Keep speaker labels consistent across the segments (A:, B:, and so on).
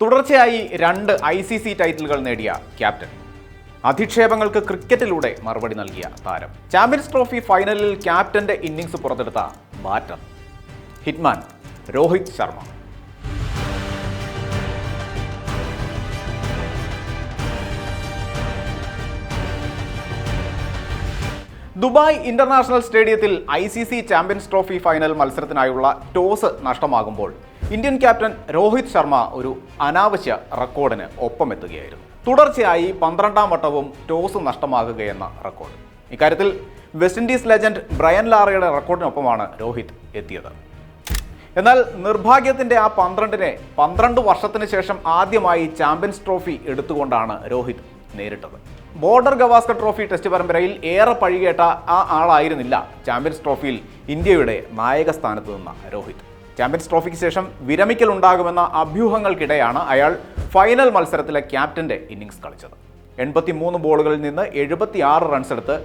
A: തുടർച്ചയായി രണ്ട് I C C ടൈറ്റിലുകൾ നേടിയ ക്യാപ്റ്റൻ. അധിക്ഷേപങ്ങൾക്ക് ക്രിക്കറ്റിലൂടെ മറുപടി നൽകിയ താരം. ചാമ്പ്യൻസ് ട്രോഫി ഫൈനലിൽ ക്യാപ്റ്റന്റെ ഇന്നിംഗ്സ് പുറത്തെടുത്ത batter. Hitman Rohit Sharma. Dubai international സ്റ്റേഡിയത്തിൽ I C C Champions Trophy final മത്സരത്തിനായുള്ള toss നഷ്ടമാകുമ്പോൾ ഇന്ത്യൻ ക്യാപ്റ്റൻ രോഹിത് ശർമ്മ ഒരു അനാവശ്യ റെക്കോർഡിന് ഒപ്പമെത്തുകയായിരുന്നു. തുടർച്ചയായി പന്ത്രണ്ടാം വട്ടവും ടോസ് നഷ്ടമാകുകയെന്ന റെക്കോർഡ്. ഇക്കാര്യത്തിൽ വെസ്റ്റ് ഇൻഡീസ് ലെജൻഡ് ബ്രയൻ ലാറയുടെ റെക്കോർഡിനൊപ്പമാണ് രോഹിത് എത്തിയത്. എന്നാൽ നിർഭാഗ്യത്തിന്റെ ആ പന്ത്രണ്ടിനെ പന്ത്രണ്ട് വർഷത്തിന് ശേഷം ആദ്യമായി ചാമ്പ്യൻസ് ട്രോഫി എടുത്തുകൊണ്ടാണ് രോഹിത് നേരിട്ടത്. ബോർഡർ ഗവാസ്കർ ട്രോഫി ടെസ്റ്റ് പരമ്പരയിൽ ഏറെ പഴികേട്ട ആ ആളായിരുന്നില്ല ചാമ്പ്യൻസ് ട്രോഫിയിൽ ഇന്ത്യയുടെ നായക സ്ഥാനത്ത് നിന്ന രോഹിത്. ചാമ്പ്യൻസ് ട്രോഫിക്ക് ശേഷം വിരമിക്കൽ ഉണ്ടാകുമെന്ന അഭ്യൂഹങ്ങൾക്കിടെയാണ് അയാൾ ഫൈനൽ മത്സരത്തിലെ ക്യാപ്റ്റന്റെ ഇന്നിങ്സ് കളിച്ചത്. എൺപത്തി മൂന്ന് ബോളുകളിൽ നിന്ന് എഴുപത്തി ആറ് റൺസ് എടുത്ത്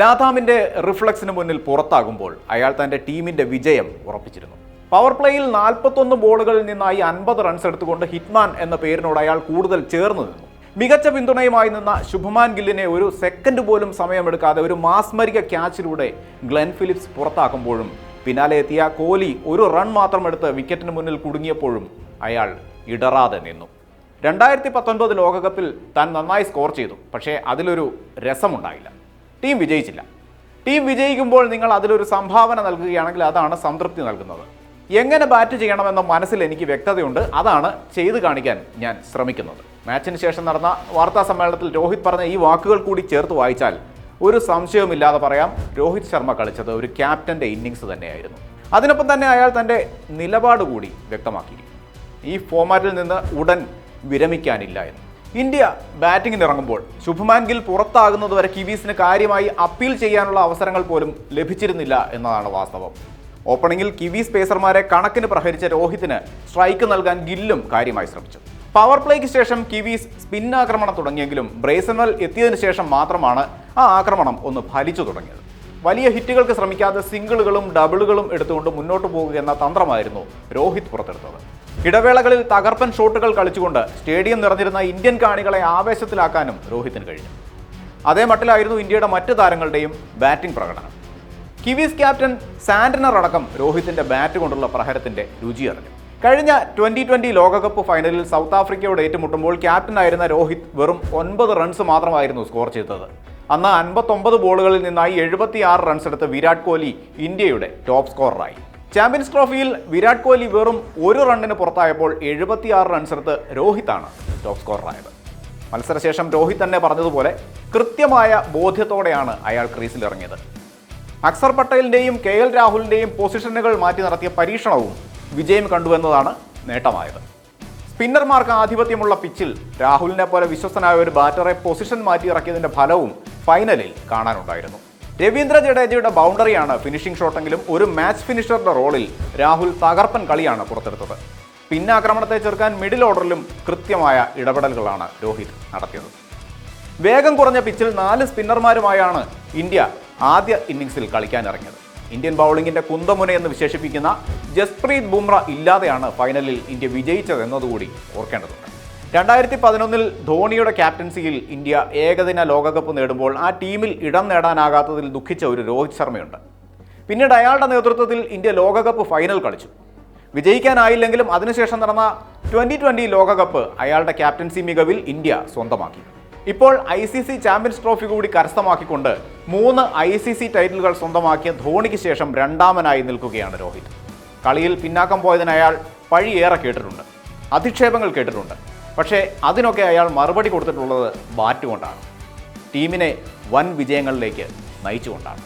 A: ലാഥാമിന്റെ റിഫ്ലക്സിന് മുന്നിൽ പുറത്താകുമ്പോൾ അയാൾ തന്റെ ടീമിന്റെ വിജയം ഉറപ്പിച്ചിരുന്നു. പവർ പ്ലേയിൽ നാൽപ്പത്തൊന്ന് ബോളുകളിൽ നിന്നായി അൻപത് റൺസ് എടുത്തുകൊണ്ട് ഹിറ്റ്മാൻ എന്ന പേരിനോട് അയാൾ കൂടുതൽ ചേർന്ന് നിന്നു. മികച്ച പിന്തുണയുമായി നിന്ന ശുഭമാൻ ഗില്ലിനെ ഒരു സെക്കൻഡ് പോലും സമയമെടുക്കാതെ ഒരു മാസ്മരിക ക്യാച്ചിലൂടെ ഗ്ലെൻ ഫിലിപ്സ് പുറത്താക്കുമ്പോഴും പിന്നാലെ എത്തിയ കോഹ്ലി ഒരു റൺ മാത്രം എടുത്ത് വിക്കറ്റിന് മുന്നിൽ കുടുങ്ങിയപ്പോഴും അയാൾ ഇടറാതെ നിന്നു. രണ്ടായിരത്തി പത്തൊൻപത് ലോകകപ്പിൽ താൻ നന്നായി സ്കോർ ചെയ്തു പക്ഷേ അതിലൊരു രസമുണ്ടായില്ല. ടീം വിജയിച്ചില്ല. ടീം വിജയിക്കുമ്പോൾ നിങ്ങൾ അതിലൊരു സംഭാവന നൽകുകയാണെങ്കിൽ അതാണ് സംതൃപ്തി നൽകുന്നത്. എങ്ങനെ ബാറ്റ് ചെയ്യണമെന്ന മനസ്സിൽ എനിക്ക് വ്യക്തതയുണ്ട്. അതാണ് ചെയ്തു കാണിക്കാൻ ഞാൻ ശ്രമിക്കുന്നത്. മാച്ചിന് ശേഷം നടന്ന വാർത്താ സമ്മേളനത്തിൽ രോഹിത് പറഞ്ഞ ഈ വാക്കുകൾ കൂടി ചേർത്ത് വായിച്ചാൽ ഒരു സംശയവുമില്ലാതെ പറയാം. രോഹിത് ശർമ്മ കളിച്ചത് ഒരു ക്യാപ്റ്റന്റെ ഇന്നിങ്സ് തന്നെയായിരുന്നു. അതിനൊപ്പം തന്നെ അയാൾ തന്റെ നിലപാട് കൂടി വ്യക്തമാക്കി. ഈ ഫോമാറ്റിൽ നിന്ന് ഉടൻ വിരമിക്കാനില്ല എന്ന്. ഇന്ത്യ ബാറ്റിംഗിന് ഇറങ്ങുമ്പോൾ ശുഭമാൻ ഗിൽ പുറത്താകുന്നതുവരെ കിവീസിന് കാര്യമായി അപ്പീൽ ചെയ്യാനുള്ള അവസരങ്ങൾ പോലും ലഭിച്ചിരുന്നില്ല എന്നതാണ് വാസ്തവം. ഓപ്പണിംഗിൽ കിവീസ് പേസർമാരെ കണക്കിന് പ്രഹരിച്ച രോഹിത്തിന് സ്ട്രൈക്ക് നൽകാൻ ഗില്ലും കാര്യമായി ശ്രമിച്ചു. പവർ പ്ലേക്ക് ശേഷം കിവീസ് സ്പിൻ ആക്രമണം തുടങ്ങിയെങ്കിലും ബ്രേസൻവൽ എത്തിയതിനു ശേഷം മാത്രമാണ് ആ ആക്രമണം ഒന്ന് ഫലിച്ചു തുടങ്ങിയത്. വലിയ ഹിറ്റുകൾക്ക് ശ്രമിക്കാതെ സിംഗിളുകളും ഡബിളുകളും എടുത്തുകൊണ്ട് മുന്നോട്ട് പോകുക എന്ന തന്ത്രമായിരുന്നു രോഹിത് പുറത്തെടുത്തത്. ഇടവേളകളിൽ തകർപ്പൻ ഷോട്ടുകൾ കളിച്ചുകൊണ്ട് സ്റ്റേഡിയം നിറഞ്ഞിരുന്ന ഇന്ത്യൻ കാണികളെ ആവേശത്തിലാക്കാനും രോഹിത്തിന് കഴിഞ്ഞു. അതേ മട്ടിലായിരുന്നു ഇന്ത്യയുടെ മറ്റ് താരങ്ങളുടെയും ബാറ്റിംഗ് പ്രകടനം. കിവീസ് ക്യാപ്റ്റൻ സാന്റനർ അടക്കം രോഹിത്തിന്റെ ബാറ്റ് കൊണ്ടുള്ള പ്രഹരത്തിന്റെ രുചി അറിഞ്ഞു. കഴിഞ്ഞ ട്വന്റി ട്വന്റി ലോകകപ്പ് ഫൈനലിൽ സൗത്ത് ആഫ്രിക്കയോട് ഏറ്റുമുട്ടുമ്പോൾ ക്യാപ്റ്റനായിരുന്ന രോഹിത് വെറും ഒൻപത് റൺസ് മാത്രമായിരുന്നു സ്കോർ ചെയ്തത്. അന്ന് അൻപത്തൊമ്പത് ബോളുകളിൽ നിന്നായി എഴുപത്തി ആറ് റൺസ് എടുത്ത് വിരാട് കോഹ്ലി ഇന്ത്യയുടെ ടോപ്പ് സ്കോററായി ചാമ്പ്യൻസ് ട്രോഫിയിൽ വിരാട് കോഹ്ലി വെറും ഒരു റണ്ണിന് പുറത്തായപ്പോൾ എഴുപത്തി ആറ് റൺസ് എടുത്ത് രോഹിത്താണ് ടോപ്പ് സ്കോററായത് മത്സരശേഷം രോഹിത് തന്നെ പറഞ്ഞതുപോലെ കൃത്യമായ ബോധ്യത്തോടെയാണ് അയാൾ ക്രീസിൽ ഇറങ്ങിയത്. അക്സർ പട്ടേലിന്റെയും കെ എൽ രാഹുലിന്റെയും പൊസിഷനുകൾ മാറ്റി നടത്തിയ പരീക്ഷണവും വിജയം കണ്ടുവെന്നതാണ് നേട്ടമായത്. സ്പിന്നർമാർക്ക് ആധിപത്യമുള്ള പിച്ചിൽ രാഹുലിനെ പോലെ വിശ്വസ്തനായ ഒരു ബാറ്ററെ പൊസിഷൻ മാറ്റി ഇറക്കിയതിന്റെ ഫലവും ഫൈനലിൽ കാണാനുണ്ടായിരുന്നു. രവീന്ദ്ര ജഡേജയുടെ ബൗണ്ടറിയാണ് ഫിനിഷിംഗ് ഷോട്ടെങ്കിലും ഒരു മാച്ച് ഫിനിഷറുടെ റോളിൽ രാഹുൽ തകർപ്പൻ കളിയാണ് പുറത്തെടുത്തത്. പിന്നാക്രമണത്തെ ചെറുക്കാൻ മിഡിൽ ഓർഡറിലും കൃത്യമായ ഇടപെടലുകളാണ് രോഹിത് നടത്തിയത്. വേഗം കുറഞ്ഞ പിച്ചിൽ നാല് സ്പിന്നർമാരുമായാണ് ഇന്ത്യ ആദ്യ ഇന്നിംഗ്സിൽ കളിക്കാനിറങ്ങിയത്. ഇന്ത്യൻ ബൗളിംഗിന്റെ കുന്തമുന എന്ന് വിശേഷിപ്പിക്കുന്ന ജസ്പ്രീത് ബുംറ ഇല്ലാതെയാണ് ഫൈനലിൽ ഇന്ത്യ വിജയിച്ചത് എന്നതുകൂടി ഓർക്കേണ്ടതുണ്ട്. രണ്ടായിരത്തി പതിനൊന്നിൽ ധോണിയുടെ ക്യാപ്റ്റൻസിയിൽ ഇന്ത്യ ഏകദിന ലോകകപ്പ് നേടുമ്പോൾ ആ ടീമിൽ ഇടം നേടാനാകാത്തതിൽ ദുഃഖിച്ച ഒരു രോഹിത് ശർമ്മയുണ്ട്. പിന്നീട് അയാളുടെ നേതൃത്വത്തിൽ ഇന്ത്യ ലോകകപ്പ് ഫൈനൽ കളിച്ചു. വിജയിക്കാനായില്ലെങ്കിലും അതിനുശേഷം നടന്ന ട്വന്റി ട്വന്റി ലോകകപ്പ് അയാളുടെ ക്യാപ്റ്റൻസി മികവിൽ ഇന്ത്യ സ്വന്തമാക്കി. ഇപ്പോൾ I C C Champions Trophy കൂടി കരസ്ഥമാക്കിക്കൊണ്ട് മൂന്ന് ഐ സി സി ടൈറ്റിലുകൾ സ്വന്തമാക്കിയ ധോണിക്ക് ശേഷം രണ്ടാമനായി നിൽക്കുകയാണ് രോഹിത്. കളിയിൽ പിന്നാക്കം പോയതിന് അയാൾ പഴിയേറെ കേട്ടിട്ടുണ്ട്. അധിക്ഷേപങ്ങൾ കേട്ടിട്ടുണ്ട്. പക്ഷേ അതിനൊക്കെ അയാൾ മറുപടി കൊടുത്തിട്ടുള്ളത് ബാറ്റ് കൊണ്ടാണ് ടീമിനെ വൻ വിജയങ്ങളിലേക്ക് നയിച്ചുകൊണ്ടാണ്.